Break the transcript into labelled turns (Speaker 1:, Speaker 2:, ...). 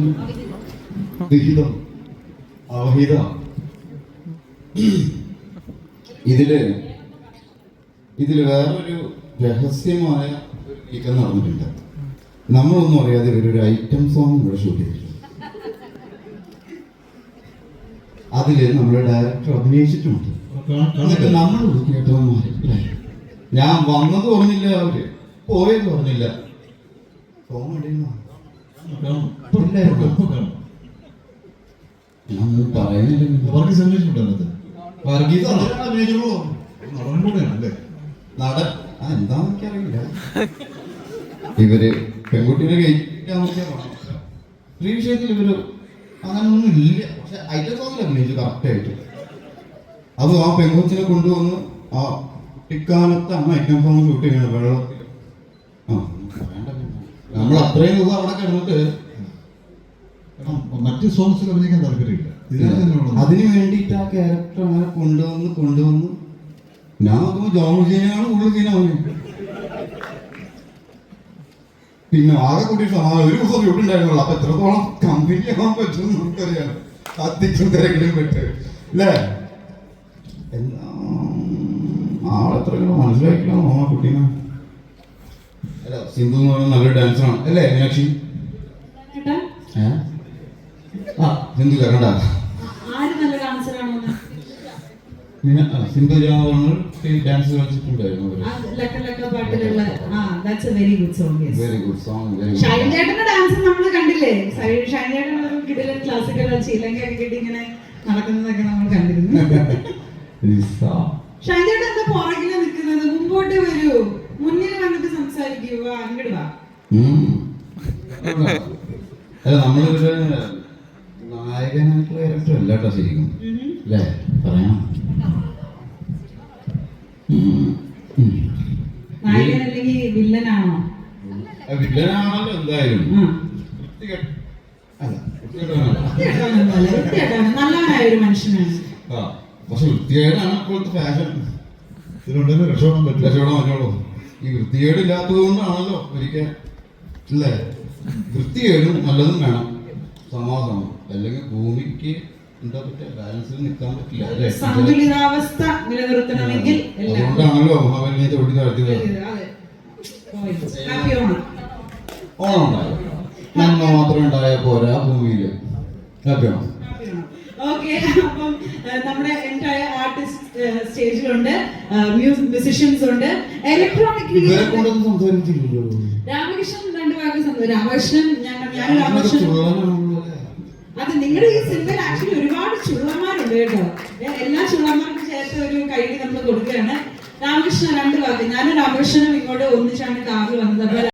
Speaker 1: പറഞ്ഞു വിഹിതം അവഹിത. ഇതിൽ ഇതിൽ വേറൊരു രഹസ്യമായ നീക്കം നടന്നിട്ടുണ്ട്. നമ്മളൊന്നും അറിയാതെ ഇവരൊരു ഐറ്റം സോങ് ഇവിടെ ഷൂട്ട് ചെയ്തിട്ടുണ്ട്. അതിൽ നമ്മുടെ ഡയറക്ടർ അഭിനയിച്ചിട്ടുണ്ട്. എന്നിട്ട് നമ്മൾ കേട്ടവന്മാര് ഞാൻ വന്നത് പറഞ്ഞില്ല അവർ. പോയത് പറഞ്ഞില്ല. സോങ് അടിയുന്നതാണ് നമ്മൾ
Speaker 2: വർഗീസ് അന്വേഷിച്ചിട്ടുണ്ട് അതിനകത്ത്
Speaker 1: വർഗീസ്
Speaker 2: അതിലാണ് അഭിനയിച്ചുള്ളൂ നടൻ കൂടെയാണ് അല്ലേ?
Speaker 1: നടൻ. ആ എന്താന്നൊക്കെ അറിയില്ല ഇവർ പെൺകുട്ടിയുടെ പറഞ്ഞു സ്ത്രീ വിഷയത്തിൽ ഇവർ അങ്ങനൊന്നും ഇല്ല. പക്ഷെ അതിന്റെ തോന്നില്ല അഭിനയിച്ചു കറക്റ്റ് ആയിട്ട് അത് ആ പെൺകുച്ചിനെ കൊണ്ടുവന്ന് ആ കുട്ടിക്കാലത്ത് അമ്മ ഐറ്റം ഫോൺ ഷൂട്ട് ചെയ്യണം വെള്ളം. ആ. നമ്മൾ അത്രയും ദിവസം അവിടെ കിടന്നിട്ട്
Speaker 2: മറ്റ് സോങ്സിൽ അഭിനയിക്കാൻ താല്പര്യമില്ല.
Speaker 1: അതിനു വേണ്ടിയിട്ട് ആ ക്യാരക്ടർ അങ്ങനെ കൊണ്ടുവന്ന് കൊണ്ടുവന്ന്. ഞാൻ നോക്കുമ്പോ ജോൺ സീനാണ് കൂടുതൽ അവന് പിന്നെ ആകെ കൂടി ആ ഒരു ദിവസം ഷൂട്ടുണ്ടായിരുന്നുള്ളൂ അപ്പൊ എത്രത്തോളം കമ്പനി ആവാൻ പറ്റും നമുക്കറിയാം അത്തിക്കും തിരക്കിലും പറ്റും. അല്ലേ? എല്ലാം ആളെത്ര മനസ്സിലാക്കിക്കണം ആ കുട്ടീനെ? അല്ല സിന്ധു എന്ന് പറയുന്ന നല്ലൊരു ഡാൻസറാണ് അല്ലേ മീനാക്ഷി? ആ സിന്ധു കണ്ട? പിന്നെ സിന്ധു ജാമങ്ങൾ dance കളിച്ചിട്ടുണ്ടായിരുന്നു
Speaker 3: very good song
Speaker 1: very good song very
Speaker 3: Shine ചേട്ടന്റെ ഡാൻസ് നമ്മൾ കണ്ടില്ലേ? ഷൈൻ ഷൈൻ കിടിലൻ ക്ലാസിക്കൽ ശ്രീലങ്ക കിട്ടി ഇങ്ങനെ നടക്കുന്നതൊക്കെ നമ്മൾ കണ്ടിരുന്നു. ഷൈൻ ചേട്ടൻ എന്താ പുറകിൽ നിൽക്കുന്നത്? മുമ്പോട്ട്
Speaker 1: നമ്മളിവിടെ നായകനായിട്ടുള്ള ക്യാരക്ടർ അല്ല കേട്ടോ ശരിക്കും. അല്ലേ? പറയാം.
Speaker 3: വില്ലനാണോ?
Speaker 1: എന്തായാലും.
Speaker 3: നല്ലവനായ ഒരു മനുഷ്യനാണ്.
Speaker 1: ആ പക്ഷെ വൃത്തികേടാണ് ഇപ്പോഴത്തെ ഫാഷൻ
Speaker 2: ഇതിലുണ്ടെങ്കിൽ രക്ഷപ്പെടാൻ പറ്റില്ല.
Speaker 1: രക്ഷപ്പെടാൻ പറ്റുള്ളൂ. ഈ വൃത്തികേടില്ലാത്തത് കൊണ്ടാണല്ലോ ഒരിക്കൽ അല്ലേ? വൃത്തികേടും നല്ലതും വേണം. സമാധാനം. അല്ലെങ്കിൽ ഭൂമിക്ക് എന്താ പറ്റുക? ബാലൻസിൽ നിൽക്കാൻ പറ്റില്ല
Speaker 3: സന്തുലിതാവസ്ഥ നിലനിർത്തണമെങ്കിൽ
Speaker 1: അതുകൊണ്ടാണല്ലോ മഹാബലിനെ ഓടി താഴ്ത്തിയത്.
Speaker 3: ഓണം.
Speaker 1: ഓണം ഉണ്ടായോ. നന്മ മാത്രം ഉണ്ടായ പോരാ ഭൂമിയിൽ ഹാപ്പിയാണോ
Speaker 3: ഓക്കെ അപ്പം നമ്മുടെ എന്റയർ ആർട്ടിസ്റ്റ് സ്റ്റേജിലുണ്ട് മ്യൂസിഷ്യൻസ് ഉണ്ട്. ഇലക്ട്രോണിക് രാമകൃഷ്ണൻ രണ്ടു വാക്ക് സംസാരിക്കും രാമകൃഷ്ണൻ ഞാൻ
Speaker 1: ഞാൻ
Speaker 3: രാമകൃഷ്ണൻ അത് നിങ്ങളുടെ ഈ സിനിമയിൽ ആക്ച്വലി ഒരുപാട് ചുള്ളന്മാരുണ്ട് കേട്ടോ. എല്ലാ ചുള്ളന്മാർക്കും ചേർത്ത് ഒരു കൈഡി നമ്മൾ കൊടുക്കുകയാണ്. രാമകൃഷ്ണൻ രണ്ട് വാക്ക് ഞാനും രാമകൃഷ്ണനും ഇങ്ങോട്ട് ഒന്നിച്ചാണ് കാറിൽ വന്നത്.